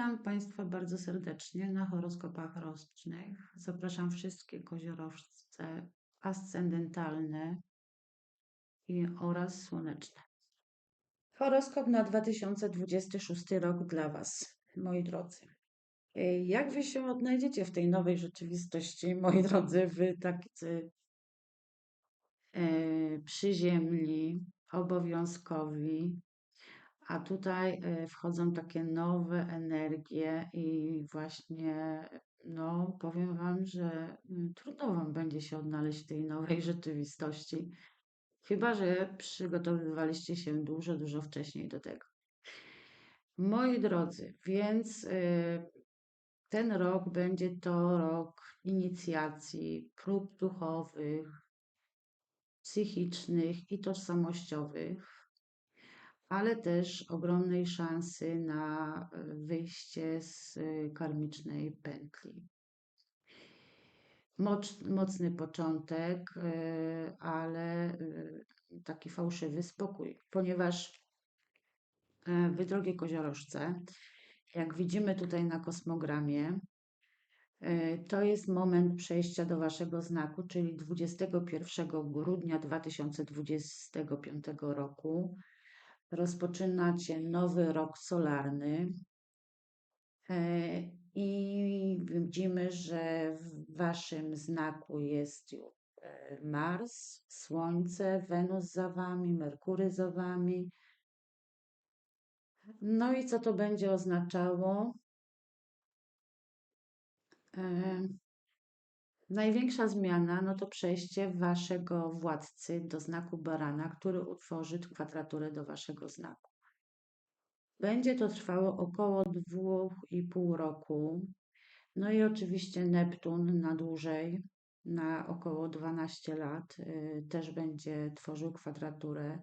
Witam Państwa bardzo serdecznie na horoskopach rocznych. Zapraszam wszystkie koziorożce ascendentalne i oraz słoneczne. Horoskop na 2026 rok dla Was, moi drodzy. Jak Wy się odnajdziecie w tej nowej rzeczywistości, moi drodzy, Wy tacy e, przyziemni, obowiązkowi, a tutaj y, wchodzą takie nowe energie i właśnie, no, powiem Wam, że mm, trudno Wam będzie się odnaleźć w tej nowej rzeczywistości. Chyba, że przygotowywaliście się dużo, dużo wcześniej do tego. Moi drodzy, więc y, ten rok będzie to rok inicjacji, prób duchowych, psychicznych i tożsamościowych ale też ogromnej szansy na e, wyjście z e, karmicznej pętli. Mocny początek, e, ale taki fałszywy spokój, ponieważ wy, drogie koziorożce, jak widzimy tutaj na kosmogramie, to jest moment przejścia do waszego znaku, czyli 21 grudnia 2025 roku rozpoczynacie nowy rok solarny e, i widzimy, że w waszym znaku jest e, Mars, Słońce, Wenus za wami, Merkury za wami. No i co to będzie oznaczało? Największa zmiana no to przejście waszego władcy do znaku barana, który utworzy kwadraturę do waszego znaku. Będzie to trwało około 2,5 roku. No i oczywiście Neptun na dłużej, na około 12 lat, y, też będzie tworzył kwadraturę.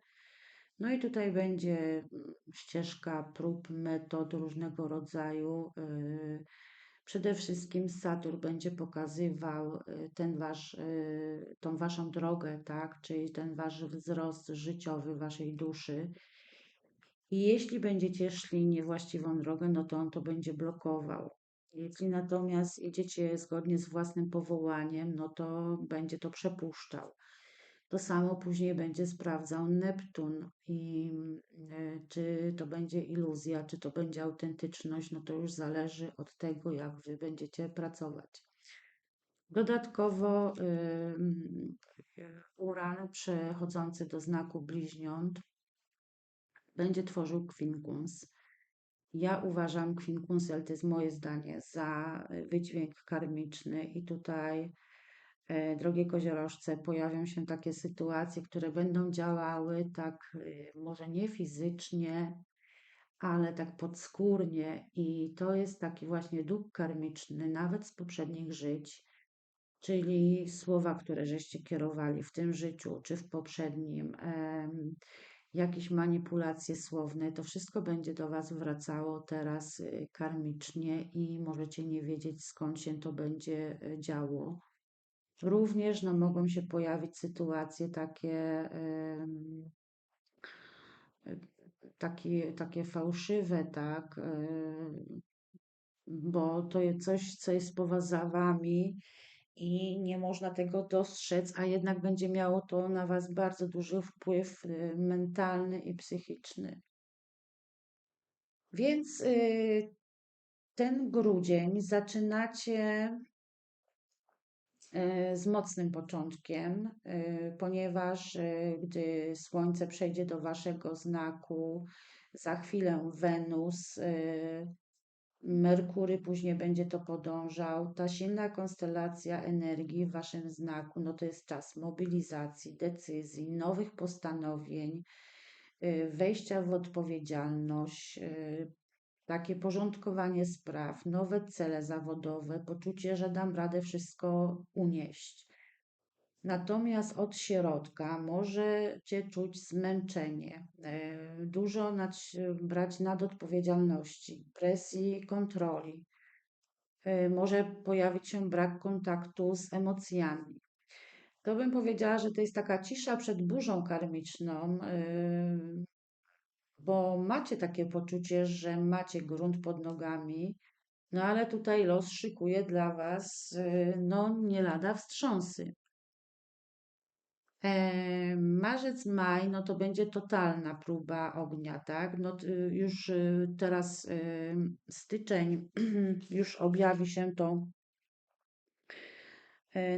No i tutaj będzie mm, ścieżka prób, metod różnego rodzaju. Y, Przede wszystkim Saturn będzie pokazywał y, ten wasz, y, tą waszą drogę, tak? czyli ten wasz wzrost życiowy waszej duszy. I jeśli będziecie szli niewłaściwą drogę, no to on to będzie blokował. Jeśli natomiast idziecie zgodnie z własnym powołaniem, no to będzie to przepuszczał. To samo później będzie sprawdzał Neptun i e, czy to będzie iluzja, czy to będzie autentyczność, no to już zależy od tego, jak wy będziecie pracować. Dodatkowo Uran przechodzący do znaku bliźniąt będzie tworzył kwinkuns. Ja uważam kwinkuns, ale to jest moje zdanie, za wydźwięk karmiczny i tutaj drogie koziorożce, pojawią się takie sytuacje, które będą działały tak, y, może nie fizycznie, ale tak podskórnie, i to jest taki właśnie dług karmiczny, nawet z poprzednich żyć, czyli słowa, które żeście kierowali w tym życiu czy w poprzednim, jakieś manipulacje słowne, to wszystko będzie do Was wracało teraz y, karmicznie i możecie nie wiedzieć, skąd się to będzie działo. Również no, mogą się pojawić sytuacje takie, takie, takie fałszywe, tak, bo to jest coś, co jest poza wami i nie można tego dostrzec, a jednak będzie miało to na was bardzo duży wpływ y, mentalny i psychiczny. Więc y, ten grudzień zaczynacie z mocnym początkiem, e, ponieważ e, gdy Słońce przejdzie do Waszego znaku, za chwilę Wenus, Merkury później będzie to podążał. Ta silna konstelacja energii w Waszym znaku, no to jest czas mobilizacji, decyzji, nowych postanowień, wejścia w odpowiedzialność, takie porządkowanie spraw, nowe cele zawodowe, poczucie, że dam radę wszystko unieść. Natomiast od środka możecie czuć zmęczenie, e, dużo nad, brać nadodpowiedzialności, presji, kontroli. E, może pojawić się brak kontaktu z emocjami. To bym powiedziała, że to jest taka cisza przed burzą karmiczną, e, bo macie takie poczucie, że macie grunt pod nogami, no ale tutaj los szykuje dla Was y, no nie lada wstrząsy. E, marzec, maj, no to będzie totalna próba ognia, tak? No y, już y, teraz styczeń już objawi się to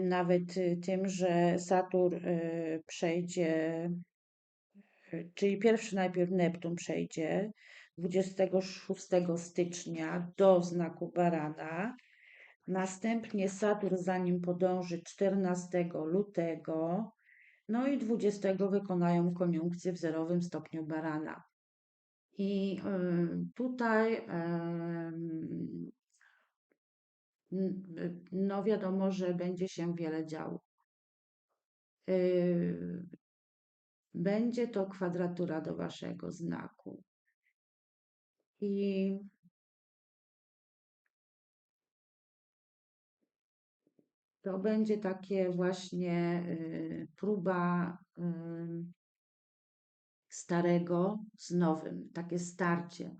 nawet tym, że Saturn przejdzie, czyli pierwszy najpierw Neptun przejdzie 26 stycznia do znaku Barana, następnie Saturn za nim podąży 14 lutego, no i 20 wykonają koniunkcję w zerowym stopniu barana. I tutaj no wiadomo, że będzie się wiele działo. Będzie to kwadratura do waszego znaku. I to będzie takie właśnie y, próba y, starego z nowym, takie starcie.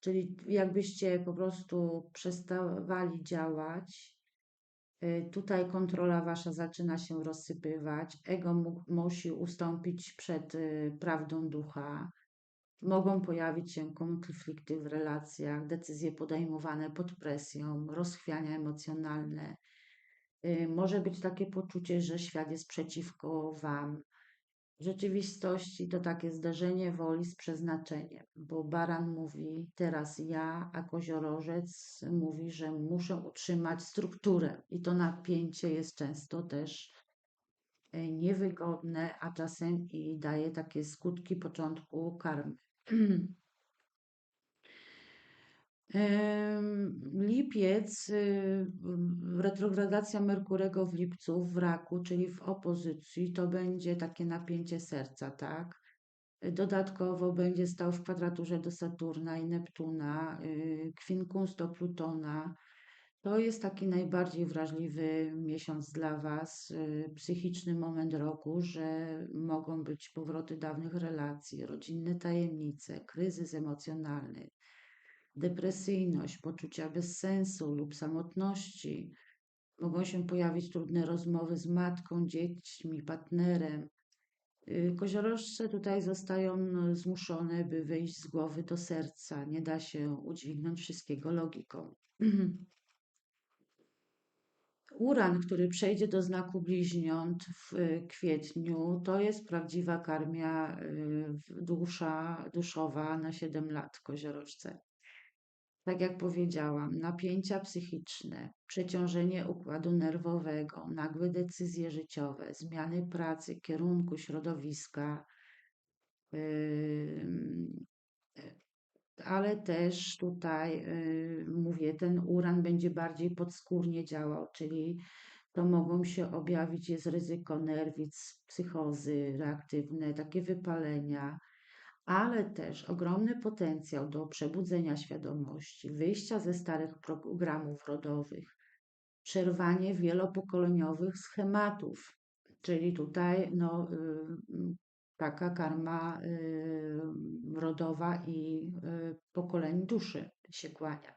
Czyli jakbyście po prostu przestawali działać, tutaj kontrola wasza zaczyna się rozsypywać, ego mu, musi ustąpić przed prawdą ducha, Mogą pojawić się konflikty w relacjach, decyzje podejmowane pod presją, rozchwiania emocjonalne. Y, może być takie poczucie, że świat jest przeciwko Wam. Rzeczywistości to takie zderzenie woli z przeznaczeniem, bo baran mówi teraz ja, a koziorożec mówi, że muszę utrzymać strukturę i to napięcie jest często też y, niewygodne, a czasem i daje takie skutki początku karmy. Lipiec, y, retrogradacja Merkurego w lipcu w raku, czyli w opozycji, to będzie takie napięcie serca, tak? Dodatkowo będzie stał w kwadraturze do Saturna i Neptuna, y, kwinkunst do Plutona, to jest taki najbardziej wrażliwy miesiąc dla Was, y, psychiczny moment roku, że mogą być powroty dawnych relacji, rodzinne tajemnice, kryzys emocjonalny, depresyjność, poczucia bezsensu lub samotności. Mogą się pojawić trudne rozmowy z matką, dziećmi, partnerem. Y, koziorożce tutaj zostają no, zmuszone, by wyjść z głowy do serca. Nie da się udźwignąć wszystkiego logiką. Uran, który przejdzie do znaku bliźniąt w y, kwietniu, to jest prawdziwa karmia y, dusza, duszowa na 7 lat koziorożce. Tak jak powiedziałam, napięcia psychiczne, przeciążenie układu nerwowego, nagłe decyzje życiowe, zmiany pracy, kierunku, środowiska, ale też tutaj y, mówię, ten uran będzie bardziej podskórnie działał, czyli to mogą się objawić, jest ryzyko nerwic, psychozy reaktywne, takie wypalenia, ale też ogromny potencjał do przebudzenia świadomości, wyjścia ze starych programów rodowych, przerwanie wielopokoleniowych schematów, czyli tutaj no, taka karma rodowa i y, pokoleń duszy się kłania.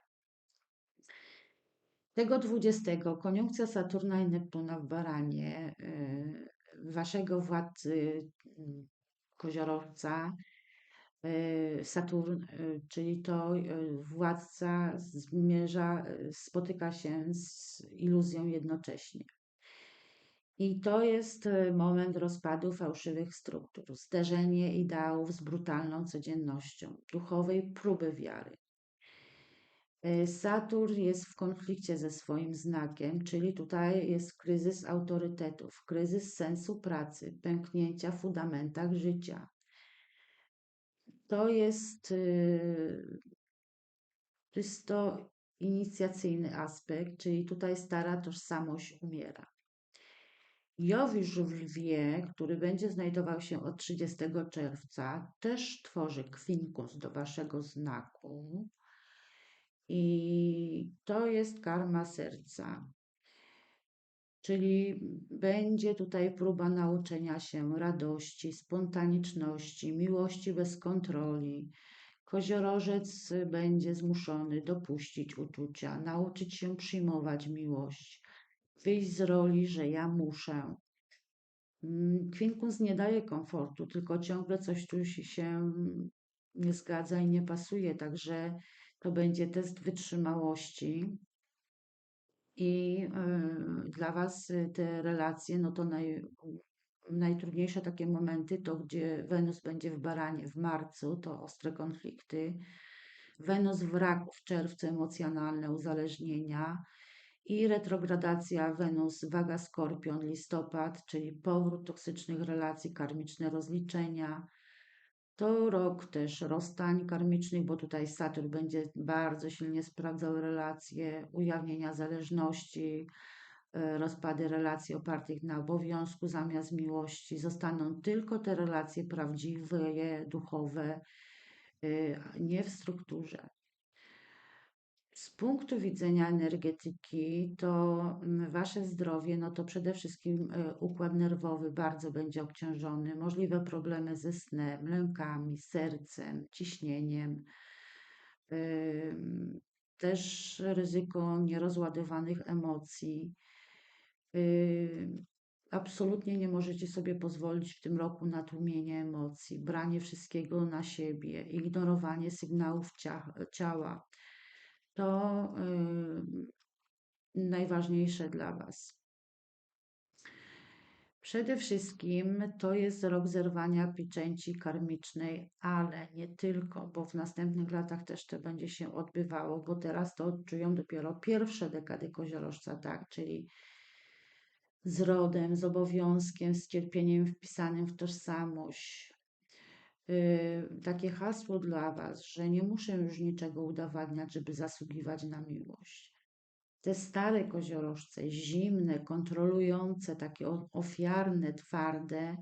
Tego 20 koniunkcja Saturna i Neptuna w Baranie, y, waszego władcy koziorowca, Saturn, czyli to władca zmierza, spotyka się z iluzją jednocześnie. I to jest moment rozpadu fałszywych struktur, zderzenie ideałów z brutalną codziennością, duchowej próby wiary. Saturn jest w konflikcie ze swoim znakiem, czyli tutaj jest kryzys autorytetów, kryzys sensu pracy, pęknięcia w fundamentach życia. To jest e, czysto inicjacyjny aspekt, czyli tutaj stara tożsamość umiera. Jowisz w Lwie, który będzie znajdował się od 30 czerwca, też tworzy kwinkus do waszego znaku. I to jest karma serca. Czyli będzie tutaj próba nauczenia się radości, spontaniczności, miłości bez kontroli. Koziorożec będzie zmuszony dopuścić uczucia, nauczyć się przyjmować miłość, wyjść z roli, że ja muszę. Mm, Kwinkus nie daje komfortu, tylko ciągle coś tu się nie zgadza i nie pasuje, także to będzie test wytrzymałości. I y, dla Was y, te relacje, no to naj, najtrudniejsze takie momenty to, gdzie Wenus będzie w baranie w marcu, to ostre konflikty. Wenus w raku w czerwcu, emocjonalne uzależnienia. I retrogradacja Wenus, waga skorpion, listopad, czyli powrót toksycznych relacji, karmiczne rozliczenia. To rok też rozstań karmicznych, bo tutaj Saturn będzie bardzo silnie sprawdzał relacje, ujawnienia zależności, e, rozpady relacji opartych na obowiązku zamiast miłości. Zostaną tylko te relacje prawdziwe, duchowe, e, nie w strukturze. Z punktu widzenia energetyki, to mm, wasze zdrowie, no to przede wszystkim e, układ nerwowy bardzo będzie obciążony, możliwe problemy ze snem, lękami, sercem, ciśnieniem. Też ryzyko nierozładowanych emocji. Absolutnie nie możecie sobie pozwolić w tym roku na tłumienie emocji, branie wszystkiego na siebie, ignorowanie sygnałów ciała to najważniejsze dla Was. Przede wszystkim to jest rok zerwania pieczęci karmicznej, ale nie tylko, bo w następnych latach też to będzie się odbywało, bo teraz to odczują dopiero pierwsze dekady koziorożca, tak, czyli z rodem, z obowiązkiem, z cierpieniem wpisanym w tożsamość, Y, takie hasło dla Was, że nie muszę już niczego udowadniać, żeby zasługiwać na miłość. Te stare koziorożce, zimne, kontrolujące, takie ofiarne, twarde,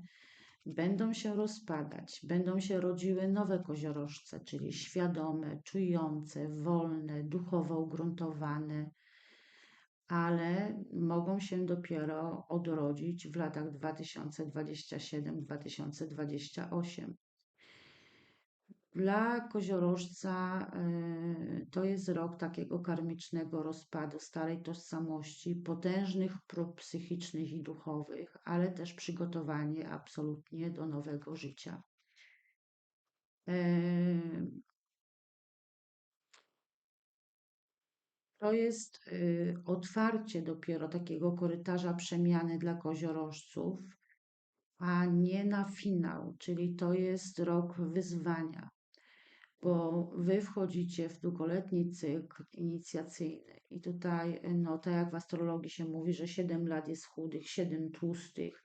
będą się rozpadać, będą się rodziły nowe koziorożce, czyli świadome, czujące, wolne, duchowo ugruntowane, ale mogą się dopiero odrodzić w latach 2027-2028. Dla koziorożca e, to jest rok takiego karmicznego rozpadu, starej tożsamości, potężnych prób psychicznych i duchowych, ale też przygotowanie absolutnie do nowego życia. E, to jest e, otwarcie dopiero takiego korytarza przemiany dla koziorożców, a nie na finał, czyli to jest rok wyzwania bo wy wchodzicie w długoletni cykl inicjacyjny i tutaj, no tak jak w astrologii się mówi, że 7 lat jest chudych, 7 tłustych,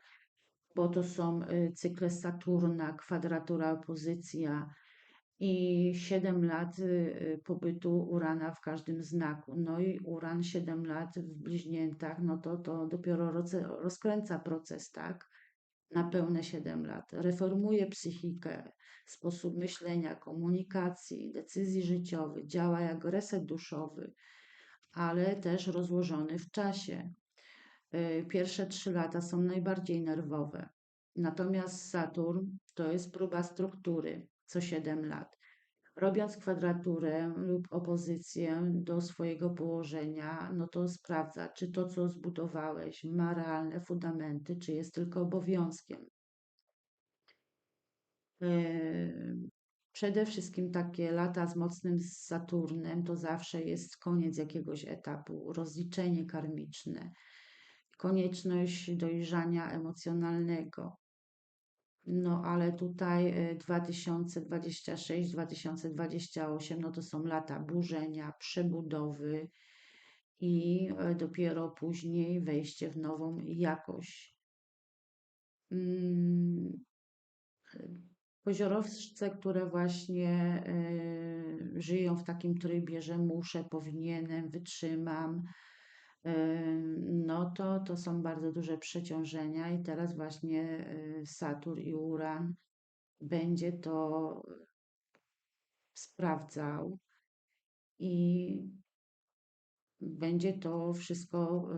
bo to są y, cykle Saturna, kwadratura, opozycja i 7 lat y, pobytu Urana w każdym znaku. No i Uran 7 lat w bliźniętach, no to to dopiero rozkręca proces, tak? Na pełne 7 lat. Reformuje psychikę, sposób myślenia, komunikacji, decyzji życiowych, działa jak reset duszowy, ale też rozłożony w czasie. Y, pierwsze trzy lata są najbardziej nerwowe. Natomiast Saturn to jest próba struktury co 7 lat. Robiąc kwadraturę lub opozycję do swojego położenia, no to sprawdza, czy to, co zbudowałeś, ma realne fundamenty, czy jest tylko obowiązkiem. Przede wszystkim takie lata z mocnym Saturnem to zawsze jest koniec jakiegoś etapu, rozliczenie karmiczne, konieczność dojrzania emocjonalnego. No ale tutaj 2026-2028 no to są lata burzenia, przebudowy i e, dopiero później wejście w nową jakość. Mm, Koziorowce, które właśnie y, żyją w takim trybie, że muszę, powinienem, wytrzymam, y, no to, to są bardzo duże przeciążenia i teraz właśnie y, Saturn i Uran będzie to sprawdzał i będzie to wszystko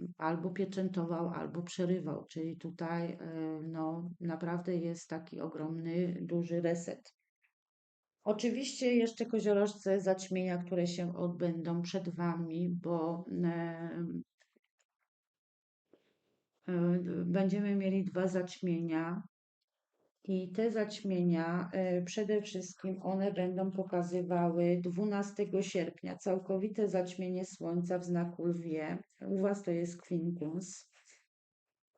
y, albo pieczętował, albo przerywał. Czyli tutaj y, no, naprawdę jest taki ogromny, duży reset. Oczywiście jeszcze koziorożce zaćmienia, które się odbędą przed Wami, bo będziemy mieli dwa zaćmienia. I te zaćmienia, e, przede wszystkim one będą pokazywały 12 sierpnia całkowite zaćmienie Słońca w znaku Lwie. U Was to jest kwintus.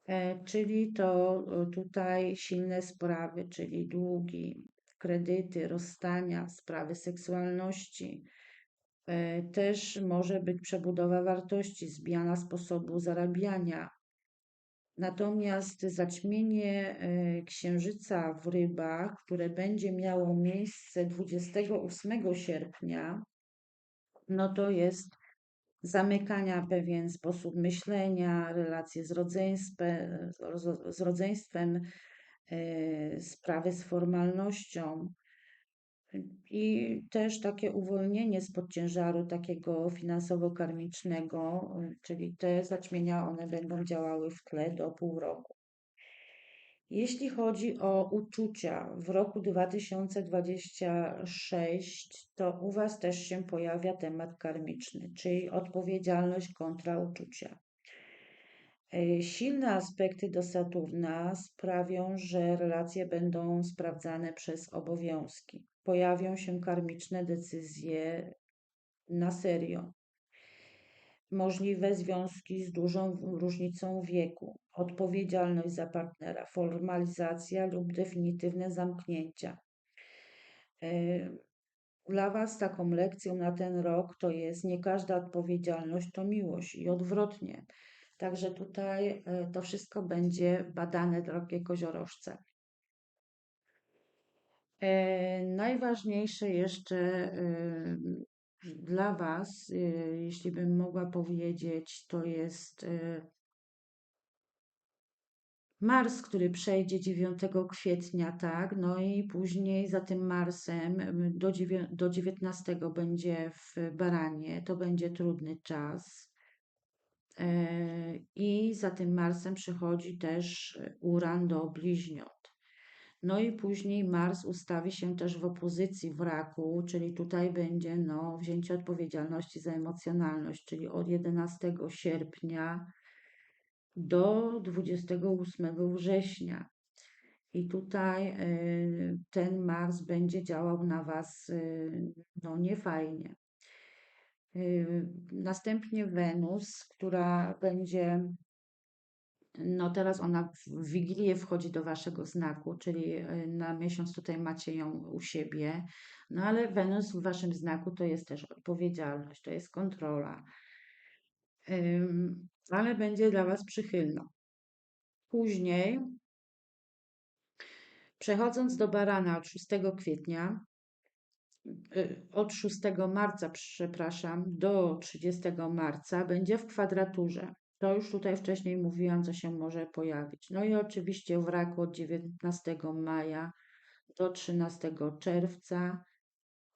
E, czyli to e, tutaj silne sprawy, czyli długi, kredyty, rozstania, sprawy seksualności. Też może być przebudowa wartości, zmiana sposobu zarabiania, Natomiast zaćmienie e, księżyca w rybach, które będzie miało miejsce 28 sierpnia, no to jest zamykania pewien sposób myślenia, relacje z rodzeństwem, z rodzeństwem e, sprawy z formalnością, i też takie uwolnienie spod ciężaru takiego finansowo-karmicznego, czyli te zaćmienia, one będą działały w tle do pół roku. Jeśli chodzi o uczucia w roku 2026, to u Was też się pojawia temat karmiczny, czyli odpowiedzialność kontra uczucia. E, silne aspekty do Saturna sprawią, że relacje będą sprawdzane przez obowiązki. Pojawią się karmiczne decyzje na serio. Możliwe związki z dużą różnicą wieku, odpowiedzialność za partnera, formalizacja lub definitywne zamknięcia. E, dla Was taką lekcją na ten rok to jest nie każda odpowiedzialność to miłość i odwrotnie. Także tutaj e, to wszystko będzie badane, drogie koziorożce. E, najważniejsze jeszcze e, dla Was, jeśli bym mogła powiedzieć, to jest Mars, który przejdzie 9 kwietnia, tak, no i później za tym Marsem do, do 19 będzie w Baranie, to będzie trudny czas. E, I za tym Marsem przychodzi też Uran do bliźniąt. No i później Mars ustawi się też w opozycji w raku, czyli tutaj będzie no, wzięcie odpowiedzialności za emocjonalność, czyli od 11 sierpnia do 28 września. I tutaj e, ten Mars będzie działał na Was e, no, niefajnie. Y, następnie Wenus, która będzie, no teraz ona w Wigilię wchodzi do waszego znaku, czyli y, na miesiąc tutaj macie ją u siebie. No ale Wenus w waszym znaku to jest też odpowiedzialność, to jest kontrola. Ale będzie dla was przychylna. Później, przechodząc do Barana od 6 kwietnia, Y, od 6 marca, przepraszam, do 30 marca będzie w kwadraturze. To już tutaj wcześniej mówiłam, co się może pojawić. No i oczywiście w od 19 maja do 13 czerwca.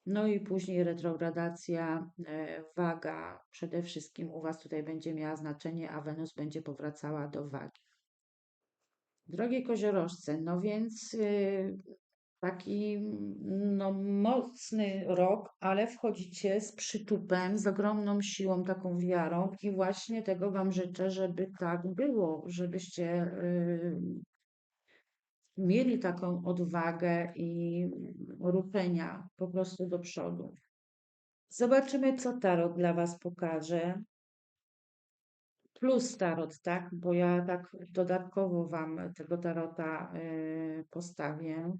No i później retrogradacja, e, waga przede wszystkim u Was tutaj będzie miała znaczenie, a Wenus będzie powracała do wagi. Drogie koziorożce, no więc y, taki no, mocny rok, ale wchodzicie z przytupem, z ogromną siłą, taką wiarą i właśnie tego Wam życzę, żeby tak było, żebyście y, mieli taką odwagę i ruszenia po prostu do przodu. Zobaczymy, co Tarot dla Was pokaże. Plus Tarot, tak? Bo ja tak dodatkowo Wam tego Tarota y, postawię.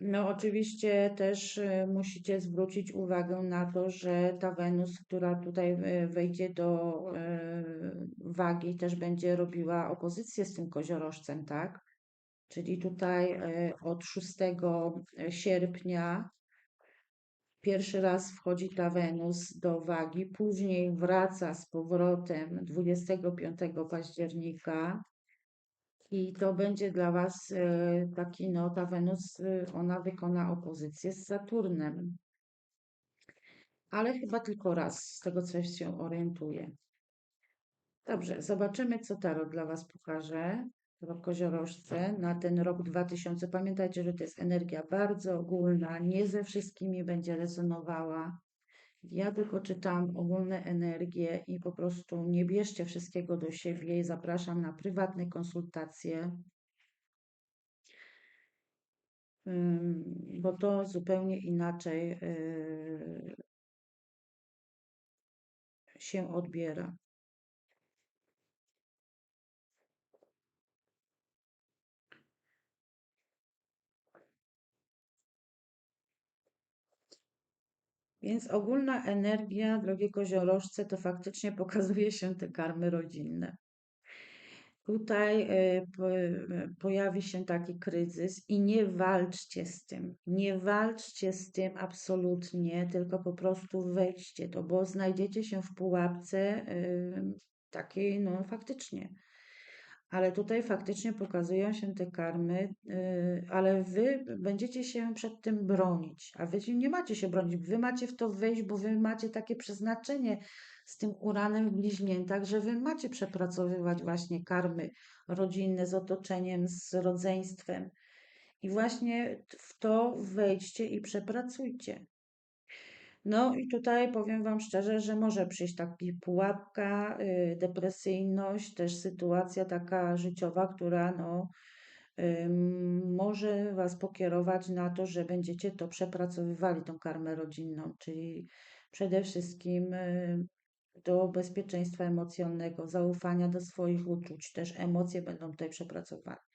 No, oczywiście też y, musicie zwrócić uwagę na to, że ta Wenus, która tutaj y, wejdzie do y, wagi, też będzie robiła opozycję z tym koziorożcem, tak? Czyli tutaj od 6 sierpnia pierwszy raz wchodzi ta Wenus do wagi, później wraca z powrotem 25 października i to będzie dla Was e, taki, no ta Wenus, e, ona wykona opozycję z Saturnem. ale chyba tylko raz, z tego co się orientuję. Dobrze, zobaczymy, co Tarot dla Was pokaże. Rok koziorożce na ten rok 2000. Pamiętajcie, że to jest energia bardzo ogólna, nie ze wszystkimi będzie rezonowała. Ja tylko czytam ogólne energie i po prostu nie bierzcie wszystkiego do siebie zapraszam na prywatne konsultacje, bo to zupełnie inaczej y, się odbiera. Więc ogólna energia, drogie koziorożce, to faktycznie pokazuje się te karmy rodzinne. Tutaj e, pojawi się taki kryzys i nie walczcie z tym. Nie walczcie z tym absolutnie, tylko po prostu wejdźcie to, bo znajdziecie się w pułapce takiej, no faktycznie ale tutaj faktycznie pokazują się te karmy, y, ale wy będziecie się przed tym bronić, a wy nie macie się bronić, wy macie w to wejść, bo wy macie takie przeznaczenie z tym uranem w bliźniętach, że wy macie przepracowywać właśnie karmy rodzinne z otoczeniem, z rodzeństwem. I właśnie w to wejdźcie i przepracujcie. No i tutaj powiem Wam szczerze, że może przyjść taki pułapka, y, depresyjność, też sytuacja taka życiowa, która no, może Was pokierować na to, że będziecie to przepracowywali, tą karmę rodzinną, czyli przede wszystkim y, do bezpieczeństwa emocjonalnego, zaufania do swoich uczuć, też emocje będą tutaj przepracowane.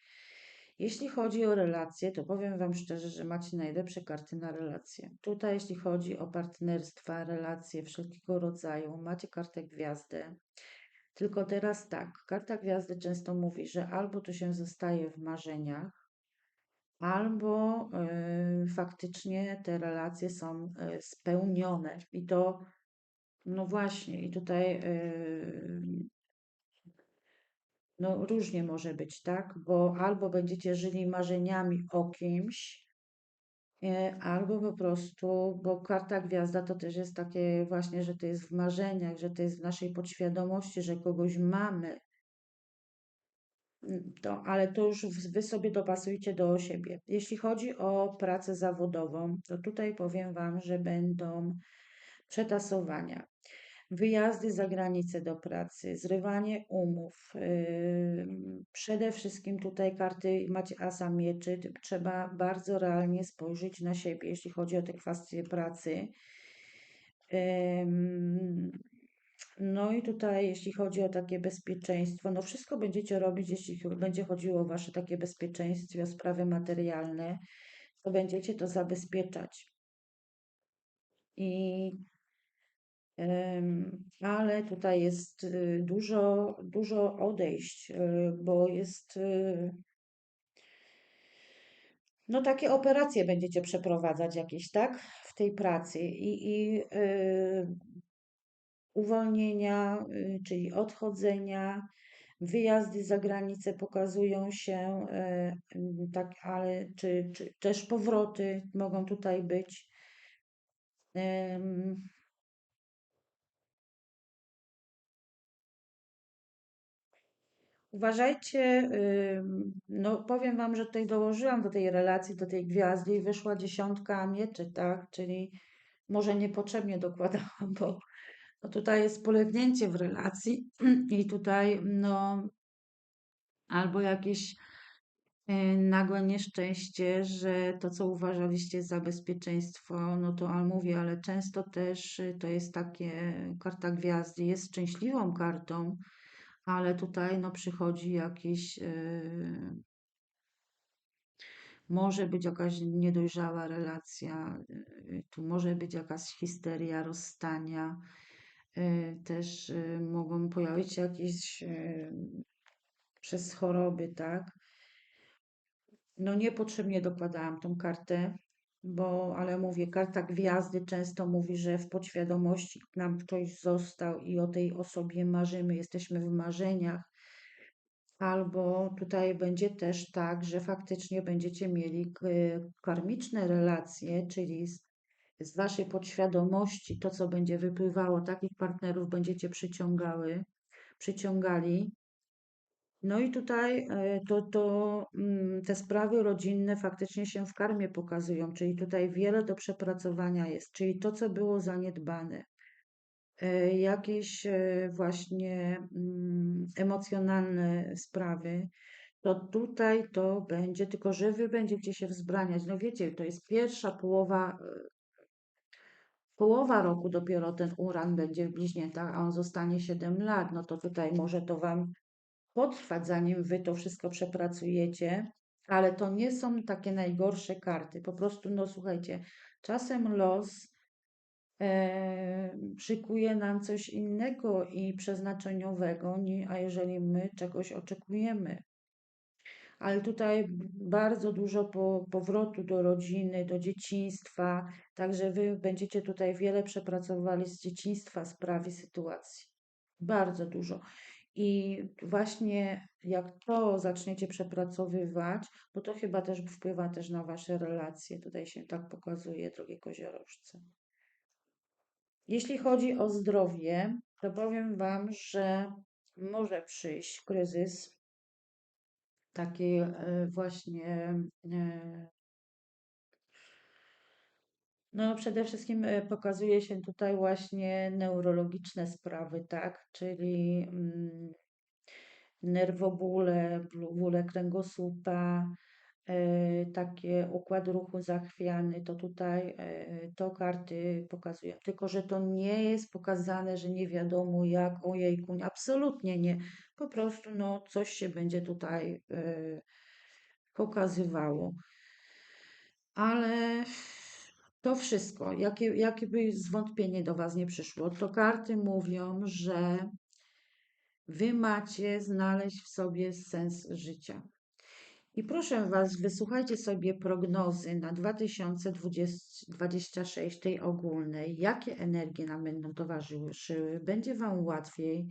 Jeśli chodzi o relacje, to powiem Wam szczerze, że macie najlepsze karty na relacje. Tutaj, jeśli chodzi o partnerstwa, relacje wszelkiego rodzaju, macie kartę gwiazdę. Tylko teraz tak, karta gwiazdy często mówi, że albo to się zostaje w marzeniach, albo y, faktycznie te relacje są y, spełnione. I to, no właśnie, i tutaj y, no różnie może być, tak? Bo albo będziecie żyli marzeniami o kimś, e, albo po prostu, bo karta gwiazda to też jest takie właśnie, że to jest w marzeniach, że to jest w naszej podświadomości, że kogoś mamy. Mm, to, ale to już wy sobie dopasujcie do siebie. Jeśli chodzi o pracę zawodową, to tutaj powiem Wam, że będą przetasowania wyjazdy za granicę do pracy, zrywanie umów. Przede wszystkim tutaj karty macie asa mieczy. Trzeba bardzo realnie spojrzeć na siebie, jeśli chodzi o te kwestie pracy. No i tutaj, jeśli chodzi o takie bezpieczeństwo, no wszystko będziecie robić, jeśli będzie chodziło o wasze takie bezpieczeństwo, o sprawy materialne, to będziecie to zabezpieczać. I ale tutaj jest y, dużo, dużo odejść, y, bo jest. Y, no, takie operacje będziecie przeprowadzać jakieś, tak? W tej pracy i, i uwolnienia, czyli odchodzenia, wyjazdy za granicę pokazują się, tak, ale czy, czy też powroty mogą tutaj być. Uważajcie, no powiem Wam, że tutaj dołożyłam do tej relacji, do tej gwiazdy i wyszła dziesiątka mieczy, tak? Czyli może niepotrzebnie dokładałam, bo no tutaj jest polegnięcie w relacji i tutaj no albo jakieś y, nagłe nieszczęście, że to, co uważaliście za bezpieczeństwo, no to ale mówię, ale często też y, to jest takie, karta gwiazdy jest szczęśliwą kartą, ale tutaj no, przychodzi jakiś. Yy, może być jakaś niedojrzała relacja, yy, tu może być jakaś histeria rozstania, yy, też mogą pojawić się jakieś przez choroby, tak? No niepotrzebnie dokładałam tą kartę, bo, ale mówię, karta gwiazdy często mówi, że w podświadomości nam ktoś został i o tej osobie marzymy, jesteśmy w marzeniach. Albo tutaj będzie też tak, że faktycznie będziecie mieli karmiczne relacje, czyli z waszej podświadomości, to co będzie wypływało, takich partnerów będziecie przyciągały, przyciągali. No i tutaj e, to, to mm, te sprawy rodzinne faktycznie się w karmie pokazują, czyli tutaj wiele do przepracowania jest, czyli to, co było zaniedbane, e, jakieś e, właśnie mm, emocjonalne sprawy, to tutaj to będzie, tylko że wy będziecie się wzbraniać. No wiecie, to jest pierwsza połowa, połowa roku dopiero ten uran będzie w bliźniętach, a on zostanie 7 lat. No to tutaj może to wam potrwać, zanim wy to wszystko przepracujecie, ale to nie są takie najgorsze karty. Po prostu, no słuchajcie, czasem los e, szykuje nam coś innego i przeznaczeniowego, a jeżeli my czegoś oczekujemy. Ale tutaj bardzo dużo po, powrotu do rodziny, do dzieciństwa, także wy będziecie tutaj wiele przepracowali z dzieciństwa sprawy sytuacji. Bardzo dużo. I właśnie jak to zaczniecie przepracowywać, bo to chyba też wpływa też na wasze relacje. Tutaj się tak pokazuje, drogie koziorożce. Jeśli chodzi o zdrowie, to powiem wam, że może przyjść kryzys takiej e, właśnie e, no, przede wszystkim e, pokazuje się tutaj właśnie neurologiczne sprawy, tak? Czyli mm, nerwobóle, bóle kręgosłupa, e, takie układ ruchu zachwiany, to tutaj e, to karty pokazują. Tylko, że to nie jest pokazane, że nie wiadomo jak, ojejku, absolutnie nie. Po prostu no, coś się będzie tutaj pokazywało. Ale to wszystko, jakie, jakie by zwątpienie do Was nie przyszło, to karty mówią, że Wy macie znaleźć w sobie sens życia. I proszę Was, wysłuchajcie sobie prognozy na 2026, tej ogólnej, jakie energie nam będą towarzyszyły. Będzie Wam łatwiej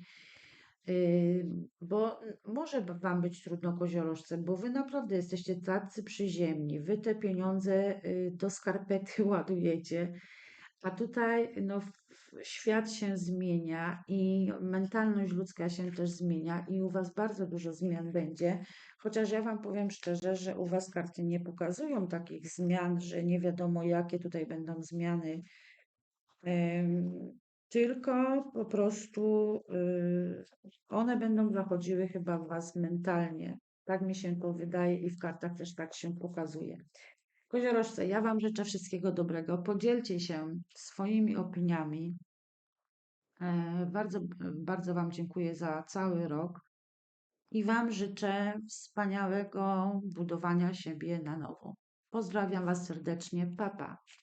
bo może Wam być trudno koziorożce, bo Wy naprawdę jesteście tacy przyziemni. Wy te pieniądze y, do skarpety ładujecie, a tutaj no, świat się zmienia i mentalność ludzka się też zmienia i u Was bardzo dużo zmian będzie. Chociaż ja Wam powiem szczerze, że u Was karty nie pokazują takich zmian, że nie wiadomo jakie tutaj będą zmiany tylko po prostu y, one będą zachodziły chyba w Was mentalnie. Tak mi się to wydaje i w kartach też tak się pokazuje. Koziorożce, ja Wam życzę wszystkiego dobrego. Podzielcie się swoimi opiniami. E, bardzo, bardzo Wam dziękuję za cały rok i Wam życzę wspaniałego budowania siebie na nowo. Pozdrawiam Was serdecznie. Papa. Pa.